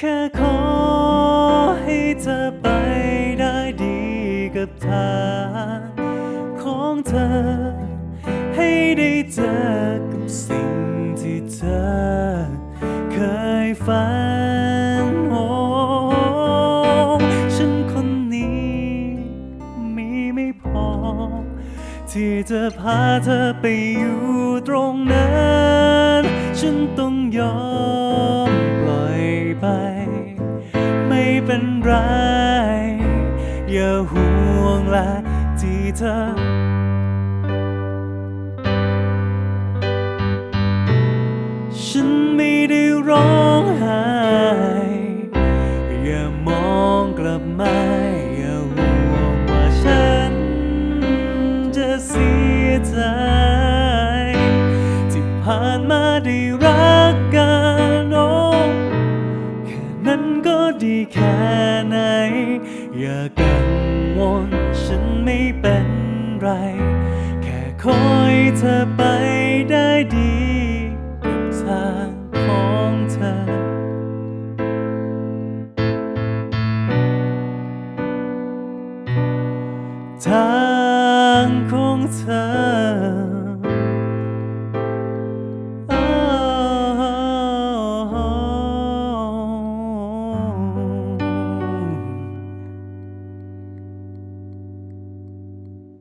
แค่ขอให้เธอไปได้ดีกับทางของเธอ ให้ได้เจอกับสิ่งที่เธอเคยฝันโอ้ฉันคนนี้มีไม่พอ ที่จะพาเธอไปอยู่ตรงนั้น ฉันต้องยอม เป็นไร อย่าห่วงละที่เธอ ฉันไม่ได้ร้องไห้ อย่ามองกลับมา อย่าห่วงว่าฉันจะเสียใจ ที่ผ่านมาได้ ก็ดีแค่ไหน อย่ากังวลฉันไม่เป็นไร แค่คอยเธอไปได้ดีกับทางของเธอ ทางของเธอ